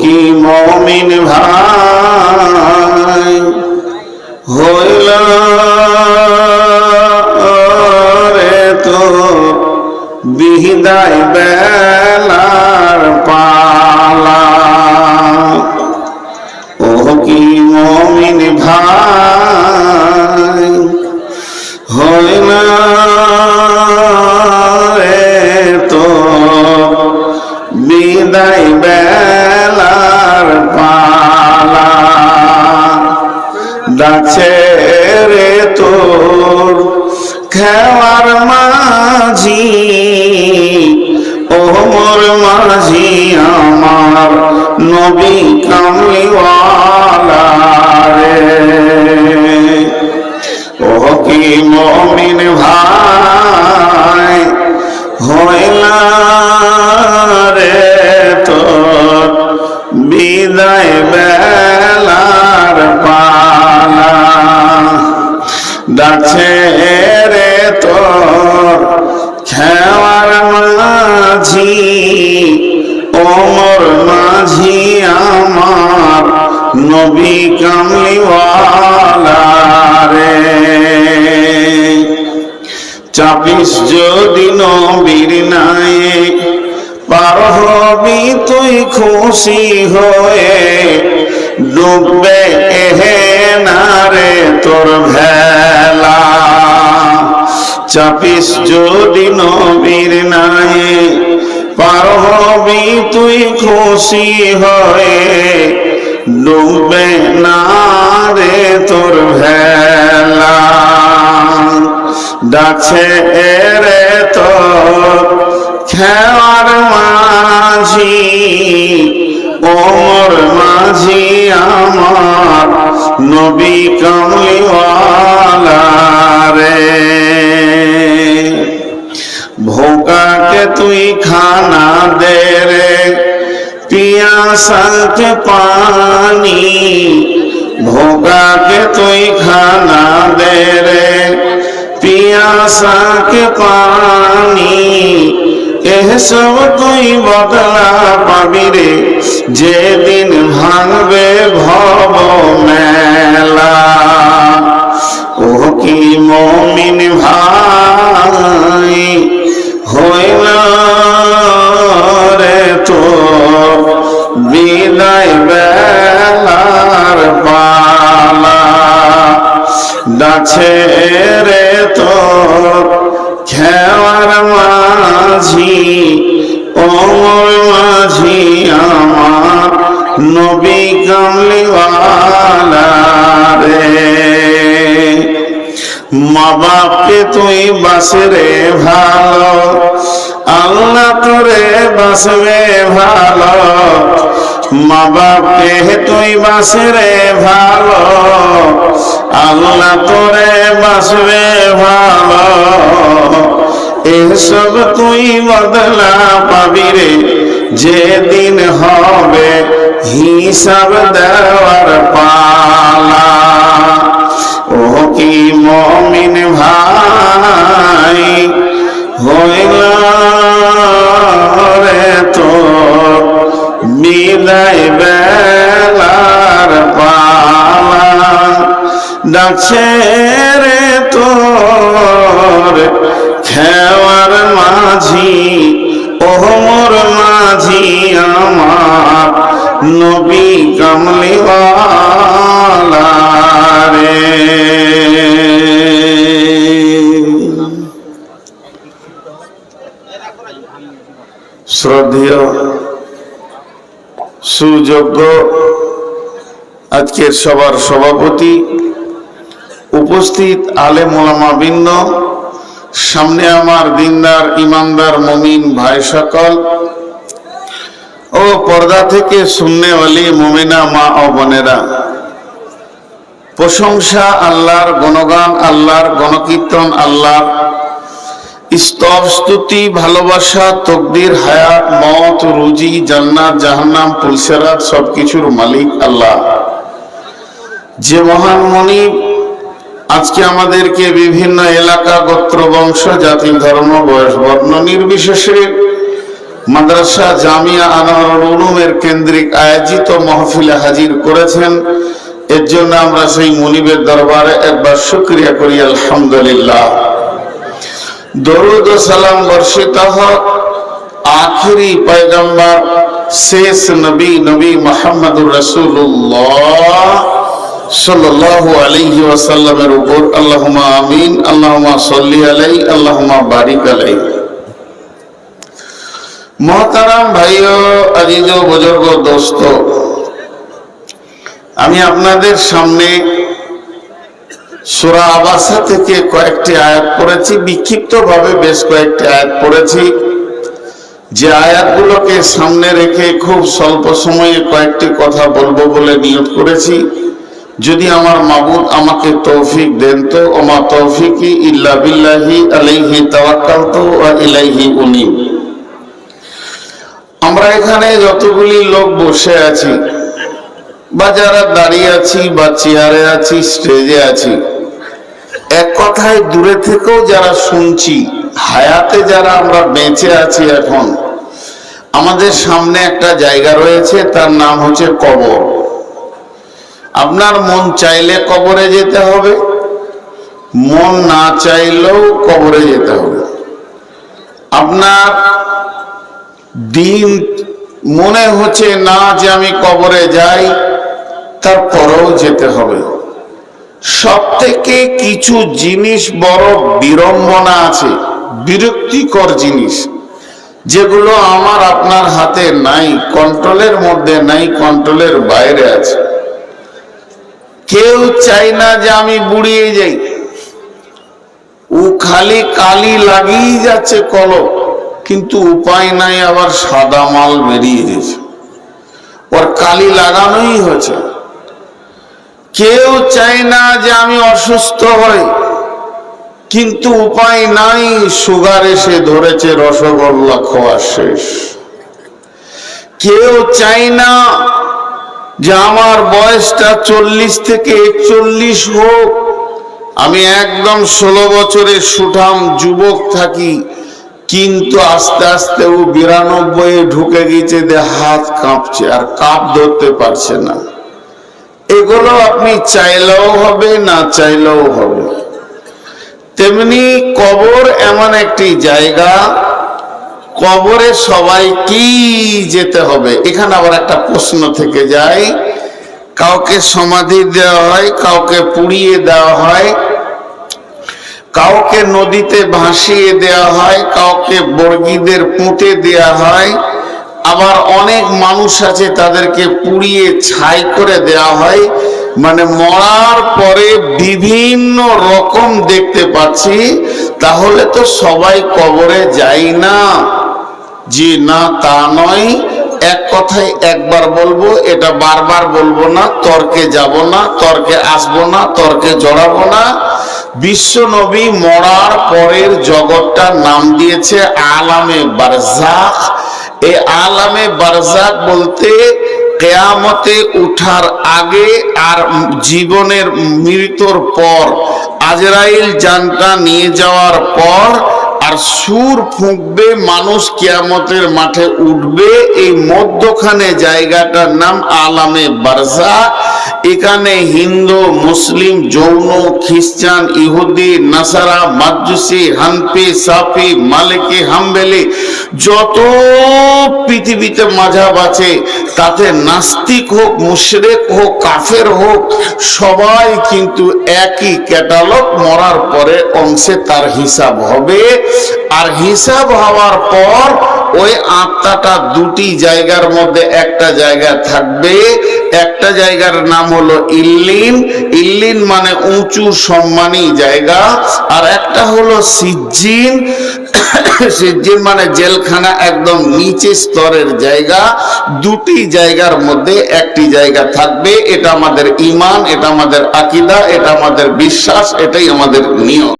কি মমিন ভাই? হইল রে তো বিহিদাই বেলার পালা। ও কি মমিন ভাই? রে তোর খেওয়ার মাঝি, ও মোর মাঝি আমার নবী কামলিওয়ালা রে। ও কি মমিন ভাই? মাঝি ওমর মাঝি আমার নবী কামলিওয়ালা রে। চাপিস যদি নবীর নাই পার হবি তুই খুশি হয়ে, ডুববে এহে না রে তোর ভেলা। চাপিস যদি নবীর নাই হবি তুই খুশি হয়ে ডুববে না রে তোর ভেলা। রে তো খেওয়ার মাঝি, ওমর মাঝি আমার নবী কমলিওয়ালা। খানা দে রে পানি ভোকাকে তুই খানা দে রে। পিয়াসাকে পানি এসব তুই বদলা পাবি রে। যেদিন ভাঙবে ভব মেলা। ও কি মমিন ভাই, হইল ডাকছে রে তো খেওয়ার মাঝি ওমর মাঝি আমার নবী কামলিওয়ালা রে। মা বাপকে তুই বাসরে ভালো, আল্লাহ তোরে বাসবে ভালো। মা বাপকে তুই বাসে বাসরে ভালো। এসব তুই বদলা পাবি রে। যেদিন হবে হিসাব দেওয়ার পালা। ও কি মমিন ভাই হইল রে তো বিদায় বেলার পালা। ডাকছে খেওয়ার মাঝি ওহমর মাঝি আমার নবী কামলিওয়ালা রে শ্রদ্ধেয় সুযোগ্য আজকের সবার সভাপতি উপস্থিত আলে মোলামা বৃন্দ সামনে আমার দিনদার, ইমানদার, মমিন ভাই সকল, ও পর্দা থেকে শুননে অলি মমিনা মা ও বোনেরা। প্রশংসা আল্লাহর, গণগান আল্লাহর, গণকীর্তন আল্লাহর। স্তব, স্তুতি, ভালোবাসা, তকদির হায়াত মত, রুজি, জান্নাত, জাহান্নাম, পুলসেরাত, সবকিছুর মালিক আল্লাহ। যে মহান মনিব আজকে আমাদেরকে বিভিন্ন এলাকা, গোত্র, বংশ, জাতি, ধর্ম, বয়স, বর্ণ নির্বিশেষে মাদ্রাসা জামিয়া আনোয়ারুল উলুমের কেন্দ্রিক আয়োজিত মহফিলে হাজির করেছেন। এর জন্য আমরা সেই মুনিবের দরবারে একবার শুক্রিয়া করি, আলহামদুলিল্লাহ। দরুদ ও সালাম বর্ষিত হোক। আখিরি পয়গম্বর শেষ নবী নবী মোহাম্মদুর রাসূলুল্লাহ। সাল্লাল্লাহু উপর আমিন, আল্লাহুম্মা বারিক ভাইও, আজিজ দোস্ত, আমি আপনাদের সামনে সুরা আবাসা থেকে কয়েকটি আয়াত পড়েছি বিক্ষিপ্ত ভাবে বেশ কয়েকটি আয়াত পড়েছি। যে আয়াতগুলোকে সামনে রেখে খুব স্বল্প সময়ে কয়েকটি কথা বলব বলে নিয়োগ করেছি। যদি আমার মাবুদ আমাকে তৌফিক দেন তো, ওমা তৌফিকি ইল্লা বিল্লাহি আলাইহি তাওয়াক্কালতু ওয়া ইলাইহি উনিব। আমরা এখানে যতগুলি লোক বসে আছি, বা যারা দাঁড়িয়ে আছি, বা চেয়ারে আছি, স্টেজে আছি, এক কথায় দূরে থেকেও যারা শুনছি, হায়াতে যারা আমরা বেঁচে আছি এখন, আমাদের সামনে একটা জায়গা রয়েছে, তার নাম হচ্ছে কবর। আপনার মন চাইলে কবরে যেতে হবে। মন না চাইলেও কবরে যেতে হবে। আপনার দিন মনে হচ্ছে না যে আমি কবরে যাই, তারপরেও যেতে হবে। সব থেকে কিছু জিনিস বড় বিড়ম্বনা আছে, বিরক্তিকর জিনিস, যেগুলো আমার আপনার হাতে নাই কন্ট্রোলের মধ্যে নাই কন্ট্রোলের বাইরে আছে। কেউ চাই না যে আমি বুড়িয়ে যাই। ও খালি কালি লাগিয়ে যাচ্ছে কলম কিন্তু উপায় নাই আবার সাদা মাল বেরিয়ে গেছে। ওর কালি লাগানোই হয়েছে কেউ চাই না যে আমি অসুস্থ হই, কিন্তু উপায় নাই, সুগার এসে ধরেছে, রসগোল্লা খাওয়া শেষ। কেউ চাই না যে আমার বয়সটা চল্লিশ থেকে একচল্লিশ হোক, আমি একদম ষোলো বছরের সুঠাম যুবক থাকি, কিন্তু আস্তে আস্তে ও বিরানব্বই ঢুকে গেছে যে হাত কাঁপছে আর কাঁপ ধরতে পারছে না। এগুলো আপনি চাইলেও হবে, না চাইলেও হবে। তেমনি কবর এমন একটি জায়গা কবরে সবাই কি যেতে হবে? এখানে আবার একটা প্রশ্ন থেকে যায়। কাউকে সমাধি দেওয়া হয়, কাউকে পুড়িয়ে দেওয়া হয়, কাউকে নদীতে ভাসিয়ে দেওয়া হয়, কাউকে বর্গীদের পুঁতে দেওয়া হয়, আবার অনেক মানুষ আছে তাদেরকে পুড়িয়ে ছাই করে দেওয়া হয়। মানে মরার পরে বিভিন্ন রকম দেখতে পাচ্ছি, তাহলে তো সবাই কবরে যাই না। জি, না, তা নয়। এক কথায় একবার বলব, এটা বারবার বলব না, তর্কে যাব না, তর্কে আসব না, তর্কে জড়াবো না। বিশ্ব নবী মরার পরের জগৎটার নাম দিয়েছে আলামে বারজাক এই আলামে বারজাক বলতে কেয়ামতে উঠার আগে আর জীবনের মৃত্যুর পর, আজরাইল জানটা নিয়ে যাওয়ার পর আর সুর ফুঁকবে, মানুষ কিয়ামতের মাঠে উঠবে। এই মধ্যখানে জায়গাটার নাম আলামে বারজা। এখানে হিন্দু, মুসলিম, যৌন, খ্রিস্টান, ইহুদি, নাসারা মাজুসি হানপি সাফি, মালিকি, হামবেলি যত পৃথিবীতে মাঝাব আছে, তাতে নাস্তিক হোক, মুশরেক হোক, কাফের হোক, সবাই কিন্তু একই ক্যাটালগ মরার পরে অংশে তার হিসাব হবে। আর হিসাব হওয়ার পর ওই আত্মাটা দুটি জায়গার মধ্যে একটা জায়গা থাকবে। একটা জায়গার নাম হলো ইল্লিন। ইল্লিন মানে উঁচু সম্মানী জায়গা। আর একটা হলো সিজ্জিন। মানে জেলখানা একদম নিচে স্তরের জায়গা, দুটি জায়গার মধ্যে একটি জায়গা থাকবে। এটা আমাদের ইমান এটা আমাদের আকিদা, এটা আমাদের বিশ্বাস, এটাই আমাদের নিয়ম।